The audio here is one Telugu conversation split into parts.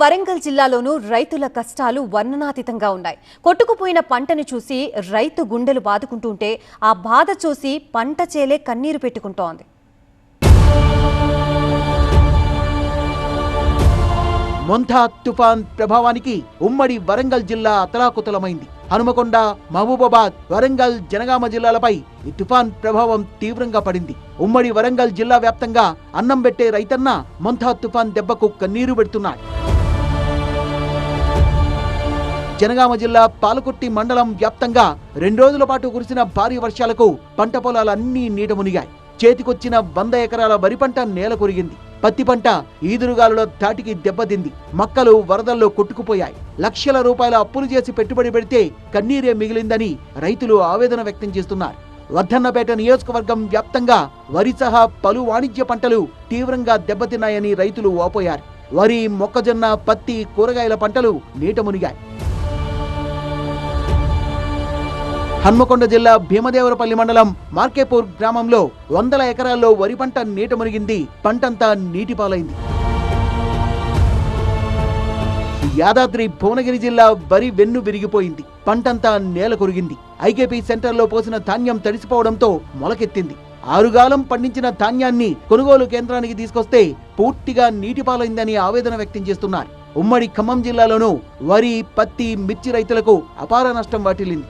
వరంగల్ జిల్లాలోనూ రైతుల కష్టాలు వర్ణనాతీతంగా ఉన్నాయి. కొట్టుకుపోయిన పంటను చూసి రైతు గుండెలు బాదుకుంటుంటే ఆ బాధ చూసి పంట చేలే కన్నీరు పెట్టుకుంటోంది. మొంథా తుఫాన్ ప్రభావానికి ఉమ్మడి వరంగల్ జిల్లా అతలాకుతలమైంది. హనుమకొండ మహబూబాబాద్ వరంగల్ జనగామ జిల్లాలపై ఈ తుఫాన్ ప్రభావం తీవ్రంగా పడింది. ఉమ్మడి వరంగల్ జిల్లా వ్యాప్తంగా అన్నం పెట్టే రైతన్న మొంథా తుఫాన్ దెబ్బకు కన్నీరు పెడుతున్నాడు జనగామ జిల్లా పాలకుర్తి మండలం వ్యాప్తంగా రెండు రోజుల పాటు కురిసిన భారీ వర్షాలకు పంట పొలాలన్నీ నీట మునిగాయి. చేతికొచ్చిన వంద ఎకరాల వరి పంట నేల కొరిగింది. పత్తి పంట ఈదురుగాలుల ధాటికి దెబ్బతింది. మక్కలు వరదల్లో కొట్టుకుపోయాయి. లక్షల రూపాయల అప్పులు చేసి పెట్టుబడి పెడితే కన్నీరే మిగిలిందని రైతులు ఆవేదన వ్యక్తం చేస్తున్నారు. వర్ధన్నపేట నియోజకవర్గం వ్యాప్తంగా వరి సహా పలు వాణిజ్య పంటలు తీవ్రంగా దెబ్బతిన్నాయని రైతులు వాపోయారు. వరి మొక్కజొన్న పత్తి కూరగాయల పంటలు నీట మునిగాయి. హన్మకొండ జిల్లా భీమదేవరపల్లి మండలం మార్కేపూర్ గ్రామంలో వందల ఎకరాల్లో వరి పంట నీట మునిగింది. పంటంతా నీటిపాలైంది. యాదాద్రి భువనగిరి జిల్లా వరి వెన్ను విరిగిపోయింది. పంటంతా నేల కొరిగింది. ఐకేపీ సెంటర్లో పోసిన ధాన్యం తడిసిపోవడంతో మొలకెత్తింది. ఆరుగాలం పండించిన ధాన్యాన్ని కొనుగోలు కేంద్రానికి తీసుకొస్తే పూర్తిగా నీటిపాలైందని ఆవేదన వ్యక్తం చేస్తున్నారు. ఉమ్మడి ఖమ్మం జిల్లాలోనూ వరి పత్తి మిర్చి రైతులకు అపార నష్టం వాటిల్లింది.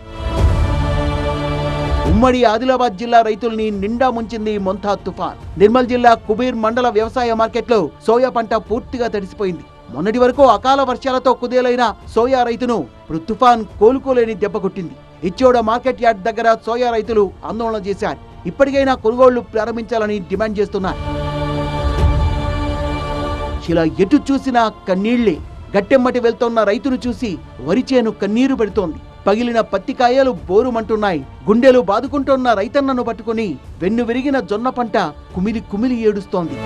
ఉమ్మడి ఆదిలాబాద్ జిల్లా రైతుల్ని నిండా ముంచింది మొంతా తుఫాన్. నిర్మల్ జిల్లా కుబీర్ మండల వ్యవసాయ మార్కెట్లో సోయా పంట పూర్తిగా తడిసిపోయింది. మొన్నటి వరకు అకాల వర్షాలతో కుదేలైన సోయా రైతును ఇప్పుడు తుఫాన్ కోలుకోలేని దెబ్బ కొట్టింది. ఇచ్చోడ మార్కెట్ యార్డ్ దగ్గర సోయా రైతులు ఆందోళన చేశారు. ఇప్పటికైనా కొనుగోళ్ళు ప్రారంభించాలని డిమాండ్ చేస్తున్నారు. ఇలా ఎటు చూసినా కన్నీళ్ళే. గట్టెమ్మటి వెళ్తున్న రైతును చూసి వరిచేను కన్నీరు పెడుతోంది. పగిలిన పత్తికాయలు బోరుమంటున్నాయి. గుండెలు బాదుకుంటున్న రైతన్నను పట్టుకుని వెన్ను విరిగిన జొన్న పంట కుమిలి కుమిలి ఏడుస్తోంది.